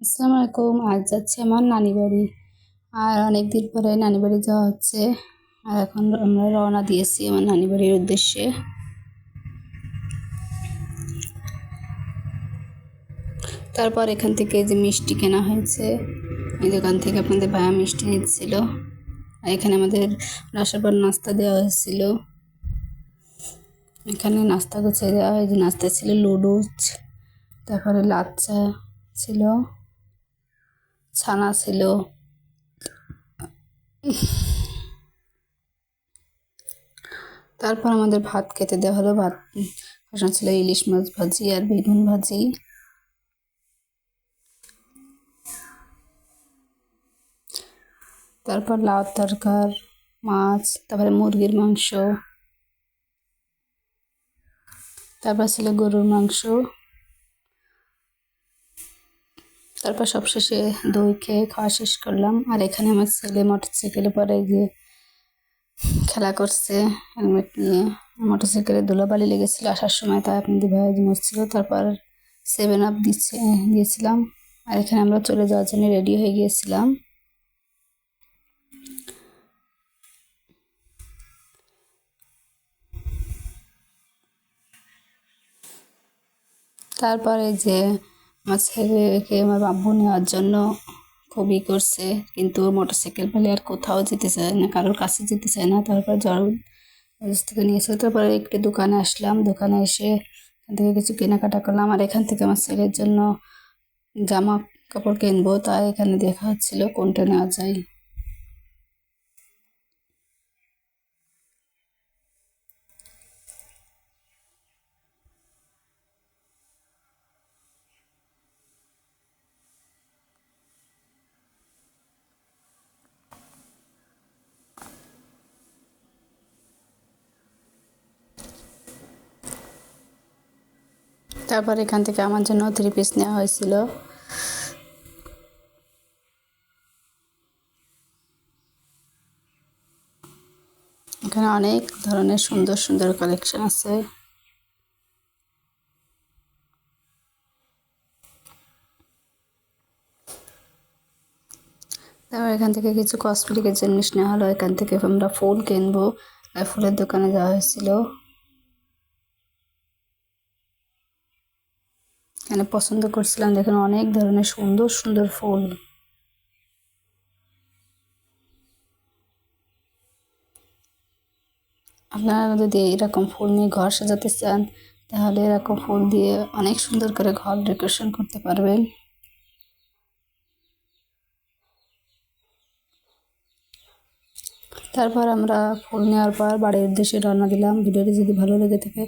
আসসালামু আলাইকুম, আজ যাচ্ছে আমার নানি বাড়ি। আর অনেক দিন পরে নানি বাড়ি যাওয়া হচ্ছে। আর এখন আমরা রওনা দিয়েছি আমার নানি বাড়ির উদ্দেশ্যে। তারপর এখান থেকে যে মিষ্টি কেনা হয়েছে, এই দোকান থেকে আপনাদের ভায়া মিষ্টি নিচ্ছিল। আর এখানে আমাদের আসার পর নাস্তা দেওয়া হয়েছিল। এখানে নাস্তা গুছিয়ে দেওয়া হয়েছে নাস্তা ছিল লুডুস তারপরে লাচ্চা ছিল। ছানা ছিল। তারপর আমাদের ভাত খেতে দেওয়া হলো। ভাত বসানো ছিল ইলিশ মাছ ভাজি আর বেগুন ভাজি। তারপর লাউ তরকার, মাছ, তারপরে মুরগির মাংস। তারপর ছিল গরুর মাংস। তারপর সবশেষে দই খেয়ে খাওয়া শেষ করলাম। আর এখানে আমার ছেলে মোটরসাইকেলে পরে গিয়ে খেলা করছে, হেলমেট নিয়ে। মোটরসাইকেলে ধুলাবালি লেগেছিলো আসার সময়, তাই আপনি দিভাই মরছিল। তারপর সেভেন আপ দিচ্ছে দিয়েছিলাম আর এখানে আমরা চলে যাওয়ার জন্য রেডি হয়ে গিয়েছিলাম। তারপরে যে আমার ছেলেকে আমার বাবু নেওয়ার জন্য খুবই করছে, কিন্তু ওর মোটর সাইকেল পেলে আর কোথাও যেতে চায় না, কারোর কাছে যেতে চায় না, তারপর জ্বর থেকে নিয়েছে তারপরে একটি দোকানে আসলাম, দোকানে এসে এখান থেকে কিছু কেনাকাটা করলাম, আর এখান থেকে আমার ছেলের জন্য জামা কাপড় কিনবো, তাই এখানে দেখা হচ্ছিল কোনটা নেওয়া যায়। তারপর এখান থেকে আমার জন্য থ্রি পিস নেওয়া হয়েছিল। এখানে অনেক ধরনের সুন্দর সুন্দর কালেকশন আছে। তারপর এখান থেকে কিছু কসমেটিকের জিনিস নেওয়া হলো। এখান থেকে আমরা ফুল কিনবো। ফুলের দোকানে যাওয়া হয়েছিল। এখানে পছন্দ করছিলাম দেখেন, অনেক ধরনের সুন্দর সুন্দর ফুল। আপনারা যদি এরকম ফুল নিয়ে ঘর সাজাতে চান, তাহলে এরকম ফুল দিয়ে অনেক সুন্দর করে ঘর ডেকোরেশন করতে পারবেন। তারপর আমরা ফুল নেওয়ার পর বাড়ির উদ্দেশ্যে রওনা দিলাম। ভিডিওটি যদি ভালো লেগে থাকে